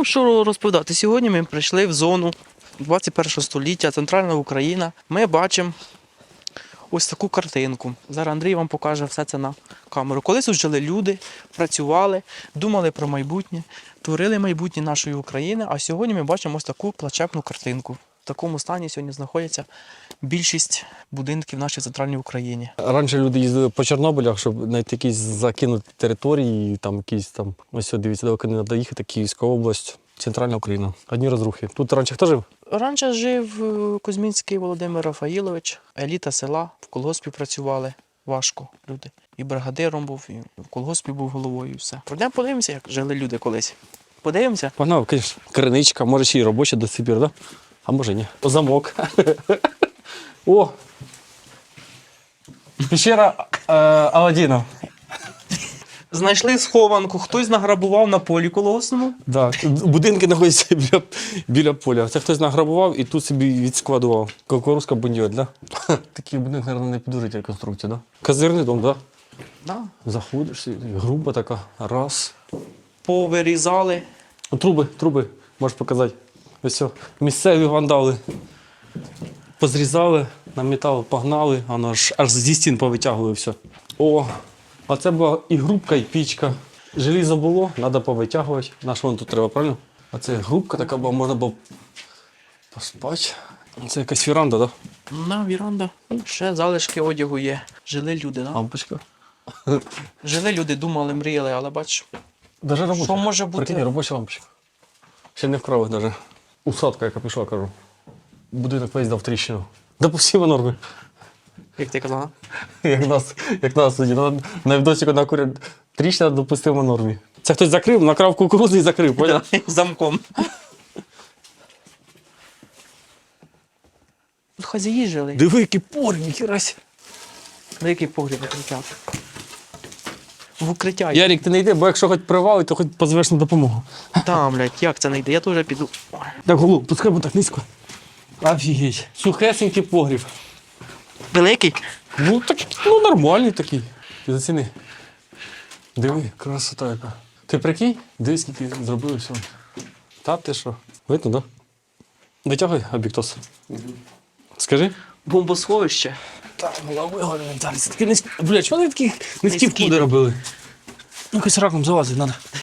Ну, що розповідати? Сьогодні ми прийшли в зону 21 століття, центральна Україна. Ми бачимо ось таку картинку. Зараз Андрій вам покаже все це на камеру. Колись тут жили люди, працювали, думали про майбутнє, творили майбутнє нашої України. А сьогодні ми бачимо ось таку плачевну картинку. В такому стані сьогодні знаходиться більшість будинків в нашій центральній Україні. Раніше люди їздили по Чорнобилях, щоб знайти якісь закинуті території, там якісь там. Ось дивіться, далеко не треба їхати, Київська область, центральна Україна. Одні розрухи. Тут раніше хто жив? Раніше жив е, Кузьмінський Володимир Рафаїлович, еліта села, в колгоспі працювали важко люди. І бригадиром був, і в колгоспі був головою, і все. Пройдемо подивимося, як жили люди колись. Подивимося. Погнав, звісно. Криничка, може ще й робоча до сих пір, да? А може ні. Замок. О! Пещера е, Аладдіна. Знайшли схованку, хтось награбував на полі колгоспному. Да. Будинки знаходяться біля, біля поля. Це хтось награбував і тут собі відскладував. Кокорузька будівля, да? Такий будинок, мабуть, не підужить реконструкція, да? Казирний дом, да? Да. Заходиш, і груба така. Раз. Повирізали. Труби, труби, можеш показати. Ось. Місцеві вандали. Позрізали, на метал погнали, воно аж, аж зі стін повитягували все. О, а це була і грубка, і пічка. Желізо було, треба повитягувати. На що воно тут треба, правильно? А це грубка така була, можна було поспати. Це якась віранда, так? Да? На віранда. Ще залишки одягу є. Жили люди, да? Лампочка. Жили люди, думали, мріяли, але бач, Даже робоча. що може бути? Прикинь, робоча лампочка. Ще не вкрали навіть. Усадка, яка пішла, кажу. Будинок весь дав тріщину. Допустимо норми. Як ти казала? Як нас, як нас тоді. На, на відосіку на курі тріщина допустимо нормі. Це хтось закрив, накрав кукурудзу і закрив, поняв? Замком. Хазяї жили. Диви, який порів, ніхерась. Великий погріб укриття. В укриття. Ярік, ти не йди, бо якщо хоч привалить, то хоч позвеш на допомогу. Там, блядь, як це не йде? Я теж піду. Так, голову, пускай бо так низько. Офігеть. Сухесенький погріб. Великий? Ну, так, ну нормальний такий. Ти заціни. Диви, красота яка. Ти прикинь? Диви, скільки зробили всього. Та ти що? Видно, так? Да? Витягуй об'єктос. Скажи. Бомбосховище. Так, голови голови зараз. Такі низькі. Бля, чого вони такі низькі Низькі. входи робили? Ну, якось раком залазити треба.